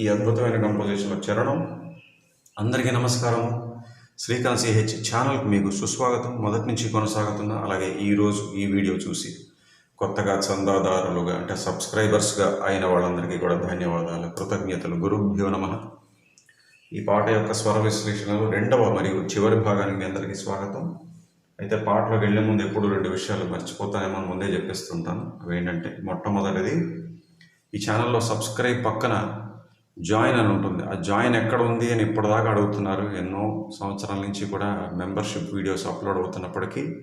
ఈ అద్భుతమైన కంపోజిషన్లో చేరడం. అందరికీ నమస్కారం. శ్రీకాంత్ సిహెచ్ ఛానల్కి మీకు సుస్వాగతం. మొదటి నుంచి కొనసాగుతున్న అలాగే ఈరోజు ఈ వీడియో చూసి కొత్తగా చందాదారులుగా అంటే సబ్స్క్రైబర్స్గా అయిన వాళ్ళందరికీ కూడా ధన్యవాదాలు. కృతజ్ఞతలు. గురుభ్యో నమ. ఈ పాట యొక్క స్వర విశ్లేషణలో రెండవ మరియు చివరి భాగానికి మీ అందరికీ స్వాగతం. అయితే పాటలోకి వెళ్ళే ముందు ఎప్పుడు రెండు విషయాలు మర్చిపోతానేమో ముందే చెప్పేస్తుంటాను. అవి ఏంటంటే మొట్టమొదటిది ఈ ఛానల్లో సబ్స్క్రైబ్ పక్కన జాయిన్ అని ఉంటుంది. ఆ జాయిన్ ఎక్కడ ఉంది అని ఇప్పటిదాకా అడుగుతున్నారు. ఎన్నో సంవత్సరాల నుంచి కూడా మెంబర్షిప్ వీడియోస్ అప్లోడ్ అవుతున్నప్పటికీ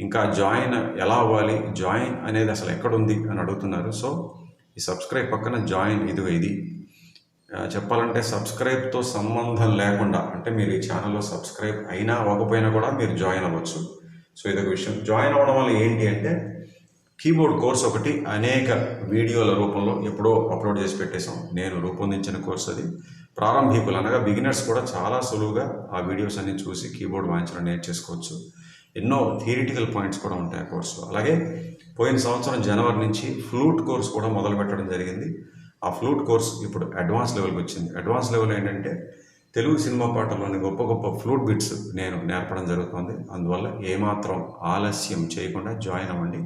ఇంకా జాయిన్ ఎలా అవ్వాలి? జాయిన్ అనేది అసలు ఎక్కడ ఉంది అని అడుగుతున్నారు. సో ఈ సబ్స్క్రైబ్ పక్కన జాయిన్ ఇది. ఇది చెప్పాలంటే సబ్స్క్రైబ్తో సంబంధం లేకుండా అంటే మీరు ఈ ఛానల్లో సబ్స్క్రైబ్ అయినా అవ్వకపోయినా కూడా మీరు జాయిన్ అవ్వచ్చు. సో ఇదొక విషయం. జాయిన్ అవ్వడం వల్ల ఏంటి అంటే కీబోర్డ్ కోర్స్ ఒకటి అనేక వీడియోల రూపంలో ఎప్పుడో అప్లోడ్ చేసి పెట్టేశాం. నేను రూపొందించిన కోర్స్ అది. ప్రారంభికులు అనగా బిగినర్స్ కూడా చాలా సులువుగా ఆ వీడియోస్ అన్ని చూసి కీబోర్డ్ వాయించడం నేర్చేసుకోవచ్చు. ఎన్నో థియరిటికల్ పాయింట్స్ కూడా ఉంటాయి ఆ కోర్సులో అలాగే పోయిన సంవత్సరం జనవరి నుంచి ఫ్లూట్ కోర్స్ కూడా మొదలు పెట్టడం జరిగింది. ఆ ఫ్లూట్ కోర్స్ ఇప్పుడు అడ్వాన్స్ లెవెల్కి వచ్చింది. అడ్వాన్స్ లెవెల్ ఏంటంటే తెలుగు సినిమా పాటల్లోని గొప్ప గొప్ప ఫ్లూట్ బిట్స్ నేను నేర్పడం జరుగుతుంది. అందువల్ల ఏమాత్రం ఆలస్యం చేయకుండా జాయిన్ అవ్వండి.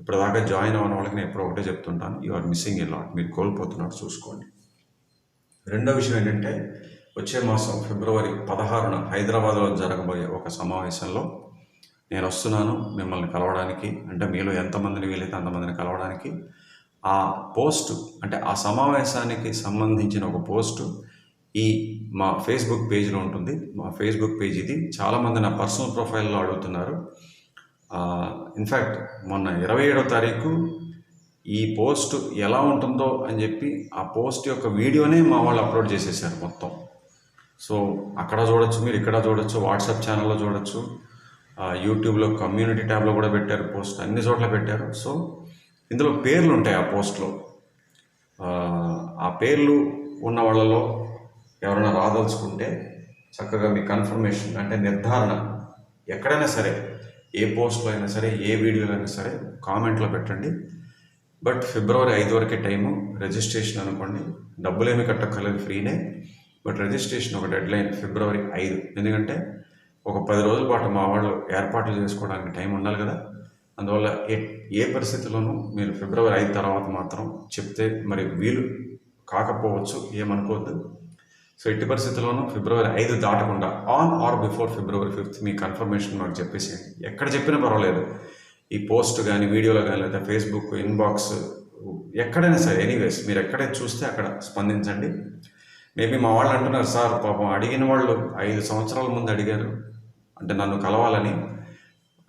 ఇప్పటిదాకా జాయిన్ అవ్వని వాళ్ళకి నేను ఎప్పుడో ఒకటే చెప్తుంటాను you are missing a lot. మీరు కోల్పోతున్నారు చూసుకోండి. రెండో విషయం ఏంటంటే వచ్చే మాసం ఫిబ్రవరి పదహారున హైదరాబాద్లో జరగబోయే ఒక సమావేశంలో నేను వస్తున్నాను మిమ్మల్ని కలవడానికి. అంటే మీలో ఎంతమందిని వీలైతే అంతమందిని కలవడానికి. ఆ పోస్ట్ అంటే ఆ సమావేశానికి సంబంధించిన ఒక పోస్టు ఈ మా ఫేస్బుక్ పేజ్లో ఉంటుంది. మా ఫేస్బుక్ పేజ్ ఇది. చాలామంది నా పర్సనల్ ప్రొఫైల్లో అడుగుతున్నారు. ఇన్ఫ్యాక్ట్ మొన్న ఇరవై ఏడో తారీఖు ఈ పోస్ట్ ఎలా ఉంటుందో అని చెప్పి ఆ పోస్ట్ యొక్క వీడియోనే మా వాళ్ళు అప్లోడ్ చేసేసారు మొత్తం. సో అక్కడ చూడొచ్చు మీరు ఇక్కడ చూడొచ్చు వాట్సాప్ ఛానల్లో చూడొచ్చు ఆ, యూట్యూబ్లో కమ్యూనిటీ ట్యాబ్లో కూడా పెట్టారు పోస్ట్ అన్ని చోట్ల పెట్టారు. సో ఇందులో పేర్లు ఉంటాయి ఆ పోస్ట్లో. ఆ పేర్లు ఉన్న వాళ్ళలో ఎవరైనా రాదలుచుకుంటే చక్కగా మీ కన్ఫర్మేషన్ అంటే నిర్ధారణ ఎక్కడైనా సరే ఏ పోస్ట్లో అయినా సరే ఏ వీడియోలో అయినా సరే కామెంట్లో పెట్టండి. బట్ ఫిబ్రవరి ఐదు వరకే టైము రిజిస్ట్రేషన్ అనుకోండి. డబ్బులేమి కట్టక్కర్లేదు ఫ్రీనే. బట్ రిజిస్ట్రేషన్ ఒక డెడ్ లైన్ ఫిబ్రవరి ఐదు. ఎందుకంటే ఒక పది రోజుల పాటు మా వాళ్ళు ఏర్పాట్లు చేసుకోవడానికి టైం ఉండాలి కదా. అందువల్ల ఏ ఏ పరిస్థితుల్లోనూ మీరు ఫిబ్రవరి ఐదు తర్వాత మాత్రం చెప్తే మరి వీలు కాకపోవచ్చు ఏమనుకోవద్దు. సో ఎట్టి పరిస్థితుల్లోనూ ఫిబ్రవరి ఐదు దాటకుండా on or before February fifth me confirmation మాకు చెప్పేసేయండి. ఎక్కడ చెప్పినా పర్వాలేదు. ఈ పోస్ట్ కానీ వీడియోలో కానీ లేదా ఫేస్బుక్ ఇన్బాక్స్ ఎక్కడైనా సరే ఎనీవేస్ మీరు ఎక్కడైనా చూస్తే అక్కడ స్పందించండి. మేబీ మా వాళ్ళు అంటున్నారు సార్ పాపం అడిగిన వాళ్ళు ఐదు సంవత్సరాల ముందు అడిగారు. అంటే నన్ను కలవాలని.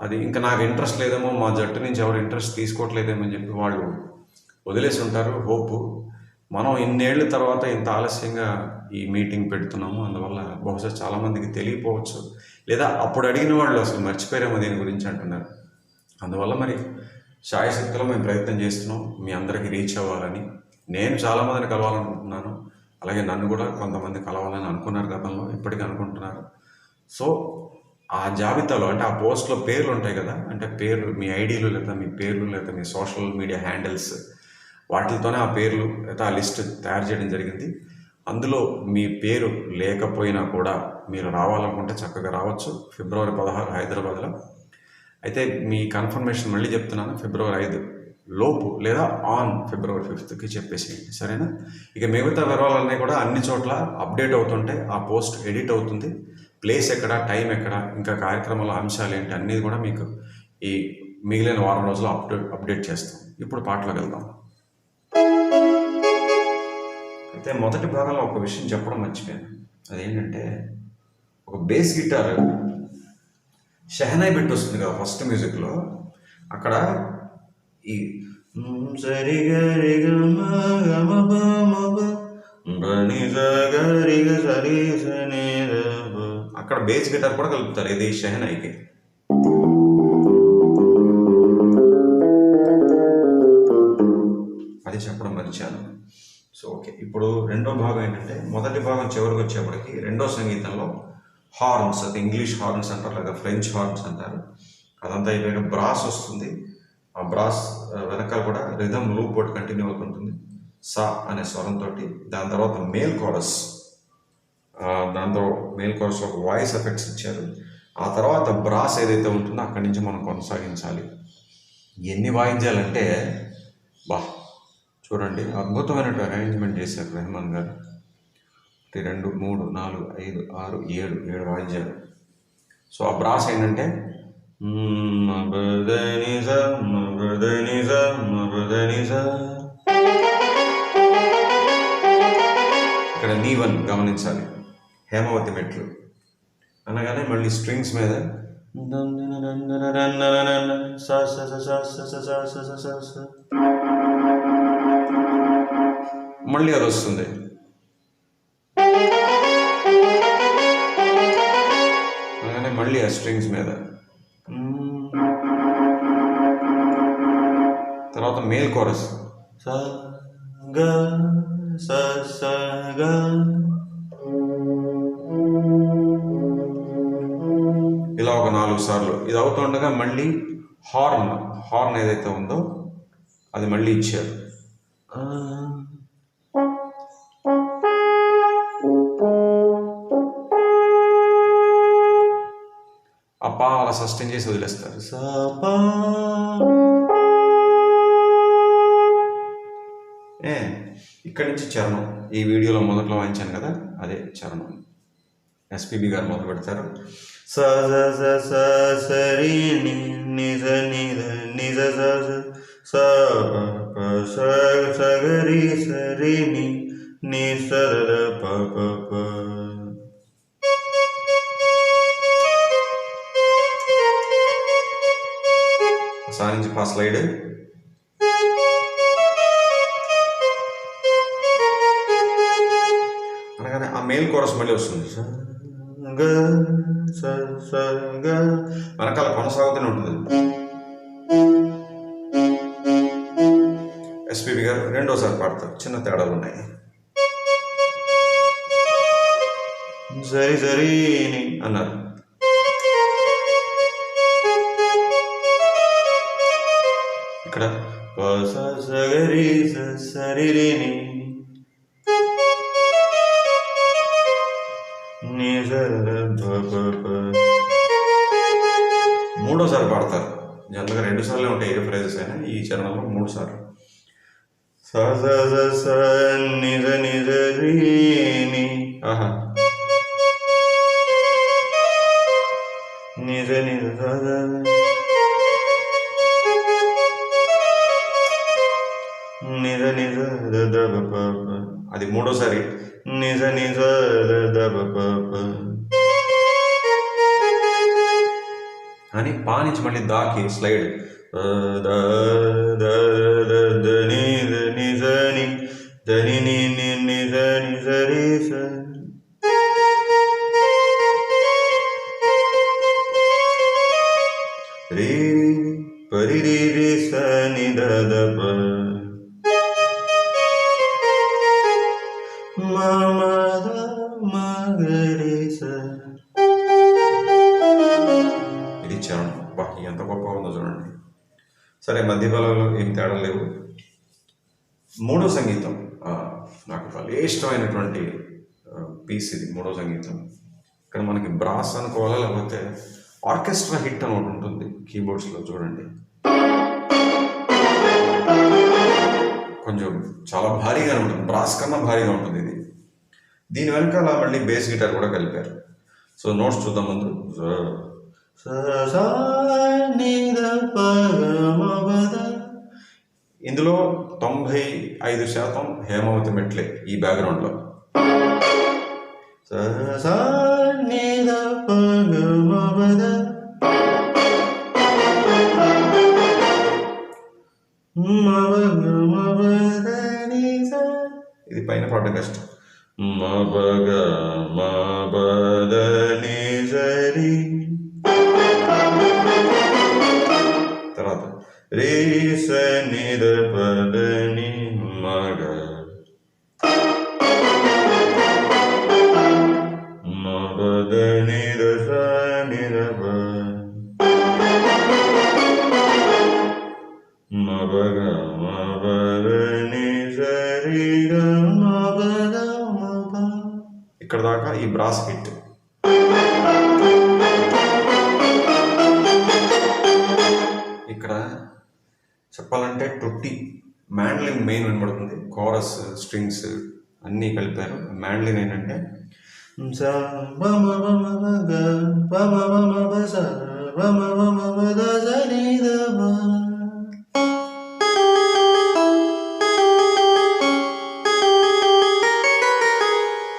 అది ఇంకా నాకు ఇంట్రెస్ట్ లేదేమో మా జట్టు నుంచి ఎవరు ఇంట్రెస్ట్ తీసుకోవట్లేదేమో అని చెప్పి వాళ్ళు వదిలేసి ఉంటారు హోప్ మనం ఇన్నేళ్ళ తర్వాత ఇంత ఆలస్యంగా ఈ మీటింగ్ పెడుతున్నాము అందువల్ల బహుశా చాలామందికి తెలియపోవచ్చు లేదా అప్పుడు అడిగిన వాళ్ళు అసలు మర్చిపోయారేమో దీని గురించి అంటున్నారు. అందువల్ల మరి శాయశక్తిలో మేము ప్రయత్నం చేస్తున్నాం మీ అందరికీ రీచ్ అవ్వాలని. నేను చాలామందిని కలవాలనుకుంటున్నాను. అలాగే నన్ను కూడా కొంతమంది కలవాలని అనుకున్నారు గతంలో ఇప్పటికీ అనుకుంటున్నారు. సో ఆ జాబితాలో అంటే ఆ పోస్ట్లో పేర్లు ఉంటాయి కదా అంటే పేర్లు మీ ఐడీలు లేదా మీ పేర్లు లేదా మీ సోషల్ మీడియా హ్యాండిల్స్ వాటితోనే ఆ పేర్లు లేదా ఆ లిస్ట్ తయారు చేయడం జరిగింది. అందులో మీ పేరు లేకపోయినా కూడా మీరు రావాలనుకుంటే చక్కగా రావచ్చు. ఫిబ్రవరి పదహారు హైదరాబాద్లో. అయితే మీ కన్ఫర్మేషన్ మళ్ళీ చెప్తున్నాను. ఫిబ్రవరి ఐదు లోపు లేదా ఆన్ ఫిబ్రవరి ఫిఫ్త్కి చెప్పేసేయండి సరేనా? ఇక మిగతా వివరాలన్నీ కూడా అన్ని చోట్ల అప్డేట్ అవుతుంటే ఆ పోస్ట్ ఎడిట్ అవుతుంది. ప్లేస్ ఎక్కడ టైం ఎక్కడ ఇంకా కార్యక్రమాల అంశాలు ఏంటి అన్నీ కూడా మీకు ఈ మిగిలిన వారం రోజులు అప్డేట్ అప్డేట్ చేస్తాం. ఇప్పుడు పాటలోకి వెళ్దాం. అయితే మొదటి భాగంలో ఒక విషయం చెప్పడం మర్చిపోయాను. అదేంటంటే ఒక బేస్ గిటార్ షెహనాయి బిట్ వస్తుంది కదా ఫస్ట్ మ్యూజిక్లో. అక్కడ ఈ గ గ గ అక్కడ బేస్ గిటార్ కూడా కలుపుతారు ఇది షెహనాయికి. రెండో భాగం ఏంటంటే మొదటి భాగం చివరికి వచ్చేప్పటికి రెండో సంగీతంలో హార్న్స్ అది ఇంగ్లీష్ హార్న్స్ అంటారు లేదా ఫ్రెంచ్ హార్న్స్ అంటారు. అదంతా అయిపోయాక బ్రాస్ వస్తుంది. ఆ బ్రాస్ వెనకాల కూడా రిధమ్ లూప్ ఒకటి కంటిన్యూ అవుతుంటుంది సా అనే స్వరంతో దాని తర్వాత మేల్ కోరస్. దాంతో మేల్ కోరస్ ఒక వాయిస్ ఎఫెక్ట్స్ ఇచ్చారు. ఆ తర్వాత బ్రాస్ ఏదైతే ఉంటుందో అక్కడి నుంచి మనం కొనసాగించాలి. ఎన్ని వాయిద్యాలంటే బా చూడండి అద్భుతమైన అరేంజ్మెంట్ చేశారు రెహమాన్ గారు ఒకటి రెండు మూడు నాలుగు ఐదు ఆరు ఏడు ఏడు వాయిద్యాలు సో ఆ బ్రాస్ ఏంటంటే ఇక్కడ నీవన్ గమనించాలి హేమవతి మెట్లు అనగానే మళ్ళీ స్ట్రింగ్స్ మీద మళ్ళీ అది వస్తుంది. అనగానే మళ్ళీ ఆ స్ట్రింగ్స్ మీద. తర్వాత మేల్ కోరస్. ఇలా ఒక నాలుగు సార్లు. ఇది అవుతుండగా మళ్ళీ హార్న్ హార్న్ ఏదైతే ఉందో అది మళ్ళీ ఇచ్చారు. అలా సస్టైన్ చేసి వదిలేస్తారు. ఏ ఇక్కడి నుంచి చరణం. ఈ వీడియోలో మొదట్లో వాయించాను కదా అదే చరణం. ఎస్పీబి గారు మొదలు పెడతారు. స స స స సరి నిజ నిజ నిజ స స ప స సగరి సరి ని ని స ప ప. నుంచి ఫస్ట్ స్లైడ్ అనగానే ఆ మెయిల్ కోరస్ మళ్ళీ వస్తుంది. వెనకాల కొనసాగుతూనే ఉంటుంది. ఎస్పీబి గారు రెండోసారి పాడతారు. చిన్న తేడాలు ఉన్నాయి. జరి సరి అన్నారు. ఇక్కడ ప, సగరి మూడోసారి పాడతారు. జనరల్గా రెండు సార్లు ఉంటాయి ఏ ఫ్రేజెస్ అయినా ఈ చరణంలో మూడు సార్లు స స నిజ నిజ రీని ఆహా. నిజ నిజ అది మూడోసారి. నిజ నిజ అని పా నుంచి మళ్ళీ దాకి స్లైడ్. రీ ద ద ద ద ద ని పరి రి రి ద మూడో సంగీతం నాకు భలే ఇష్టమైనటువంటి పీస్ ఇది మూడో సంగీతం. ఇక్కడ మనకి బ్రాస్ అనుకోవాలా లేకపోతే ఆర్కెస్ట్రా హిట్ అని ఒకటి ఉంటుంది కీబోర్డ్స్లో చూడండి. కొంచెం చాలా భారీగా ఉంటుంది బ్రాస్ కన్నా భారీగా ఉంటుంది ఇది. దీని వెనకాల మళ్ళీ బేస్ గిటార్ కూడా కలిపారు. సో నోట్స్ చూద్దాం ముందు. ఇందులో తొంభై ఐదు శాతం హేమావతి మెట్లే ఈ బ్యాక్గ్రౌండ్లో ని, ఇది పైన పాట కష్టం మ ప సరి రీస నిరపదని మగ. మద నిరస నిరప మగ మబర నిసరిగ మబగ మబ ఇక్కడ దాకా ఈ బ్రాస్ హిట్. మ్యాండ్లిన్ మెయిన్ వినబడుతుంది. కోరస్ స్ట్రింగ్స్ అన్నీ కలిపారు. మ్యాండ్లిన్ ఏంటంటే?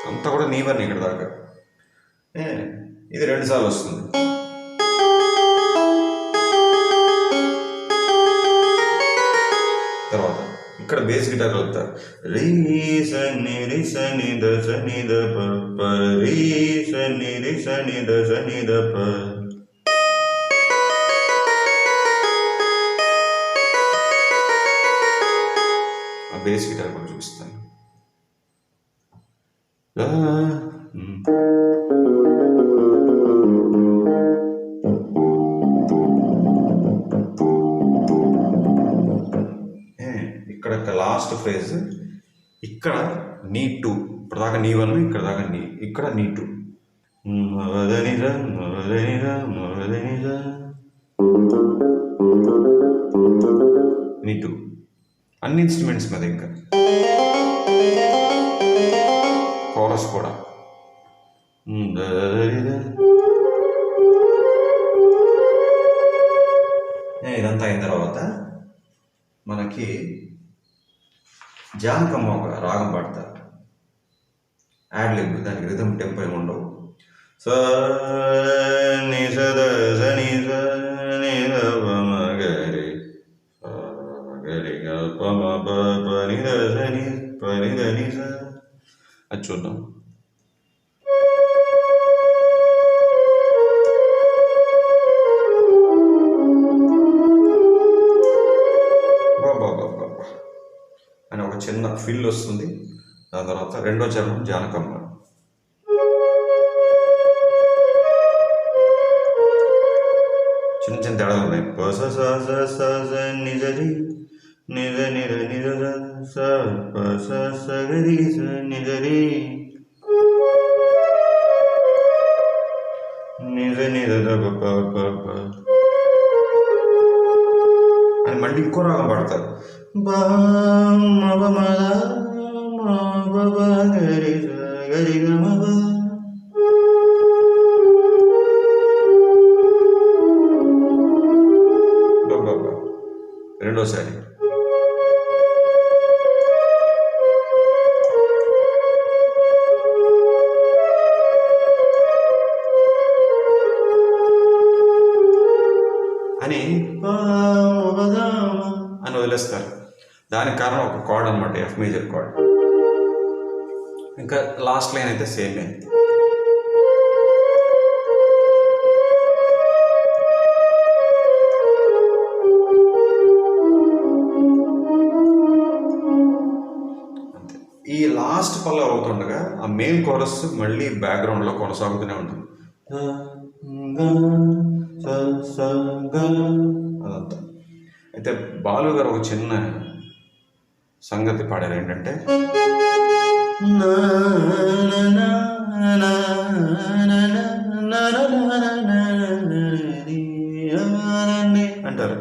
అంతా కూడా నీవన్నీ ఇక్కడ దాకా. ఇది రెండు సార్లు వస్తుంది. రి సని ద సని ద ప ప రి సని రి సని ద సని ద ప బేస్ గిటార్ కూడా చూపిస్తాను. ఇక్కడ లాస్ట్ ఫ్రేజ్ నీ వలన ఇక్కడ దాకా నీ ఇక్కడ నీ టూ నీ టూ అన్ని ఇన్స్ట్రుమెంట్స్ మీద ఇంకా కోరస్ కూడా. ఇదంతా అయిన తర్వాత మనకి జానకమ్మ ఒక రాగం పడతారు. యాడ్ లింక్ దానికి రిథం టెంపో ఏమి ఉండవు. అది చూద్దాం. అని ఒక చిన్న ఫీల్ వస్తుంది. దాని తర్వాత రెండో చరణం జానకమ్మ చిన్న చిన్న తేడాలు ఉన్నాయి. పస సజ నిజరి నిజ నిర నిర పస సగరి నిజరి నిజ నిర ప ప అని మళ్ళీ ఇంకో రాగం పాడతారు. బా మగ రెండోసారి. అని అని వదిలేస్తారు. దానికి కారణం ఒక కార్డ్ అనమాట ఎఫ్ మేజర్ కార్డ్ ఇంకా లాస్ట్ లైన్ అయితే సేమ్ ఈ లాస్ట్ పల్ల అవుతుండగా ఆ మెయిన్ కోరస్ మళ్ళీ బ్యాక్గ్రౌండ్లో కొనసాగుతూనే ఉంటుంది. అదంతా. అయితే బాలు గారు ఒక చిన్న సంగతి పాడారు ఏంటంటే అంటారు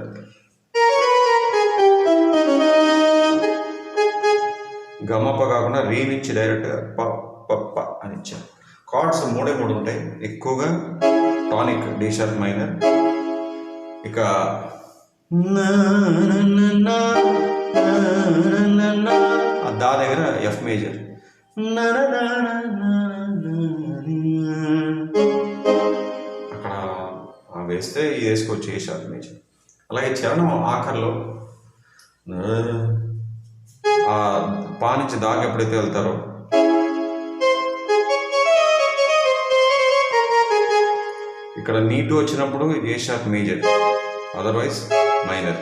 గమప కాకుండా రీమించి డైరెక్ట్గా ప పప్ప అని ఇచ్చారు కార్డ్స్ మూడే మూడు ఉంటాయి ఎక్కువగా టానిక్ డీ షార్ప్ మైనర్ ఇక దా దగ్గర ఎఫ్ మేజర్ అక్కడ వేస్తే ఇది వేసుకోవచ్చు ఏ షార్ప్ మేజర్ అలాగే చరణం ఆఖరిలో ఆ పా నుంచి దాకా ఎప్పుడైతే వెళ్తారో ఇక్కడ నీటు వచ్చినప్పుడు A sharp major otherwise minor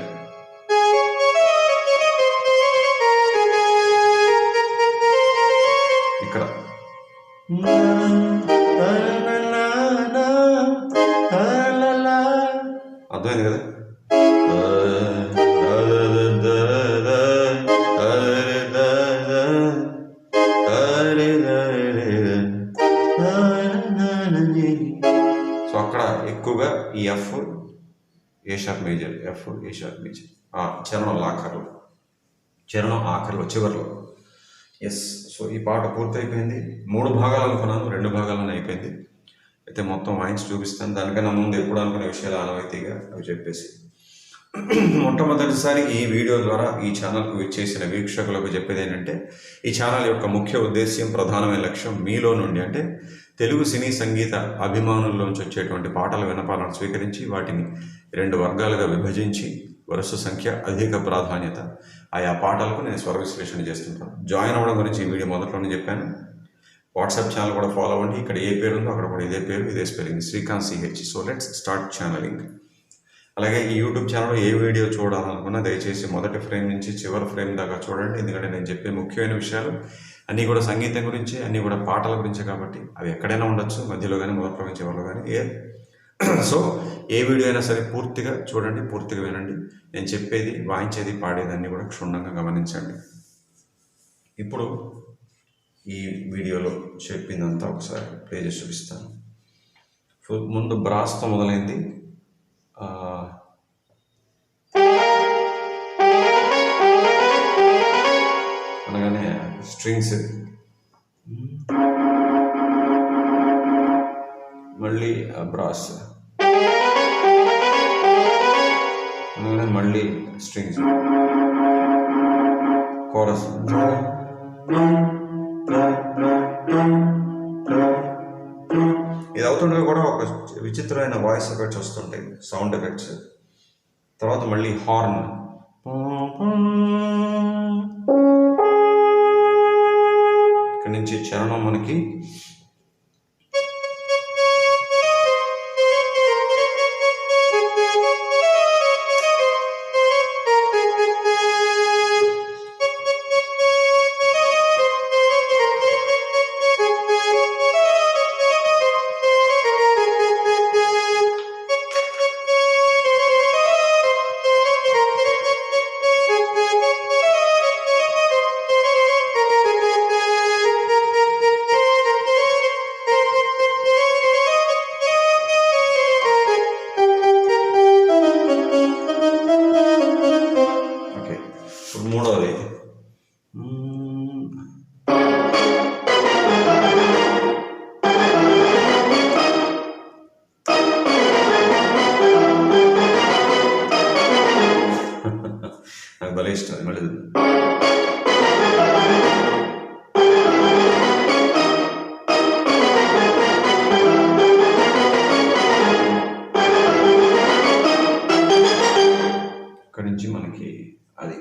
అర్థమైంది కదా? సో అక్కడ ఎక్కువగా ఈ F A sharp major F A sharp major చరణం ఆఖరిలో చరణం ఆఖరిలో చివరిలో ఎస్ సో ఈ పాట పూర్తయిపోయింది. మూడు భాగాలు అనుకున్నాను రెండు భాగాలను అయిపోయింది. అయితే మొత్తం వాయించి చూపిస్తాను. దానికన్నా ముందు ఎప్పుడు అనుకునే విషయాలు ఆనవాయితీగా అవి చెప్పేసి. మొట్టమొదటిసారి ఈ వీడియో ద్వారా ఈ ఛానల్కు విచ్చేసిన వీక్షకులకు చెప్పేది ఏంటంటే ఈ ఛానల్ యొక్క ముఖ్య ఉద్దేశ్యం ప్రధానమైన లక్ష్యం మీలో నుండి అంటే తెలుగు సినీ సంగీత అభిమానుల్లోంచి వచ్చేటువంటి పాటల వినపాలను స్వీకరించి వాటిని రెండు వర్గాలుగా విభజించి వరుస సంఖ్య అధిక ప్రాధాన్యత. ఆయా పాటలకు నేను స్వర విశ్లేషణ చేస్తుంటాను. జాయిన్ అవ్వడం గురించి ఈ వీడియో మొదట్లోనే చెప్పాను. వాట్సాప్ ఛానల్ కూడా ఫాలో అవ్వండి. ఇక్కడ ఏ పేరు ఉందో అక్కడ కూడా ఇదే పేరు ఇదే spelling. Srikanth CH so let's start channeling. అలాగే ఈ యూట్యూబ్ ఛానల్లో ఏ వీడియో చూడాలనుకున్నా దయచేసి మొదటి ఫ్రేమ్ నుంచి చివరి ఫ్రేమ్ దాకా చూడండి. ఎందుకంటే నేను చెప్పే ముఖ్యమైన విషయాలు అన్నీ కూడా సంగీతం గురించి అన్నీ కూడా పాటల గురించి కాబట్టి అవి ఎక్కడైనా ఉండొచ్చు మధ్యలో కానీ మొదట్లో కానీ చివరిలో కానీ ఏ సో ఏ వీడియో అయినా సరే పూర్తిగా చూడండి పూర్తిగా వినండి. నేను చెప్పేది వాయించేది పాడేది అన్నీ కూడా క్షుణ్ణంగా గమనించండి. ఇప్పుడు ఈ వీడియోలో చెప్పిందంతా ఒకసారి ప్లే చేసి చూపిస్తాను. ముందు బ్రాస్తో మొదలైంది. అనగానే స్ట్రింగ్స్ మళ్ళీ బ్రాస్ అనగానే మళ్ళీ స్ట్రింగ్స్ కోరస్ ఇది అవుతుండగా కూడా ఒక విచిత్రమైన వాయిస్ ఎఫెక్ట్స్ వస్తుంటాయి సౌండ్ ఎఫెక్ట్స్ తర్వాత మళ్ళీ హార్న్ ఇక్కడి నుంచి చరణం మనకి అక్కడి నుంచి మనకి అది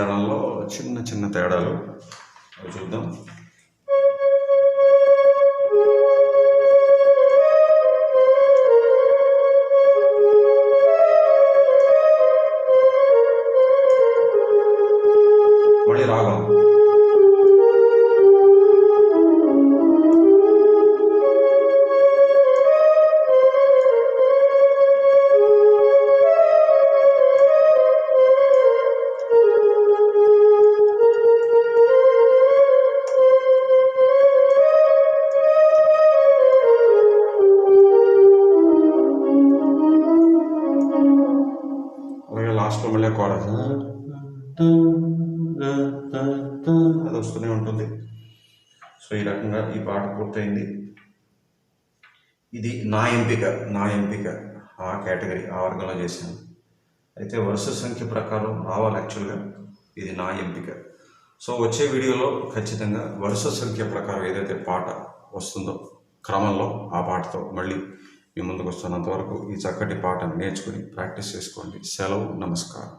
ఆవిడ చిన్న చిన్న తేడాలు చూద్దాం. వస్తూనే ఉంటుంది. సో ఈ రకంగా ఈ పాట పూర్తయింది. ఇది నా ఎంపిక నా ఎంపిక ఆ కేటగిరీ ఆ వర్గంలో చేశాను. అయితే వరుస సంఖ్య ప్రకారం రావాలి యాక్చువల్గా. ఇది నా ఎంపిక. సో వచ్చే వీడియోలో ఖచ్చితంగా వరుస సంఖ్య ప్రకారం ఏదైతే పాట వస్తుందో క్రమంలో ఆ పాటతో మళ్ళీ మీ ముందుకు వస్తున్నంతవరకు ఈ చక్కటి పాటను నేర్చుకుని ప్రాక్టీస్ చేసుకోండి. సెలవు నమస్కారం.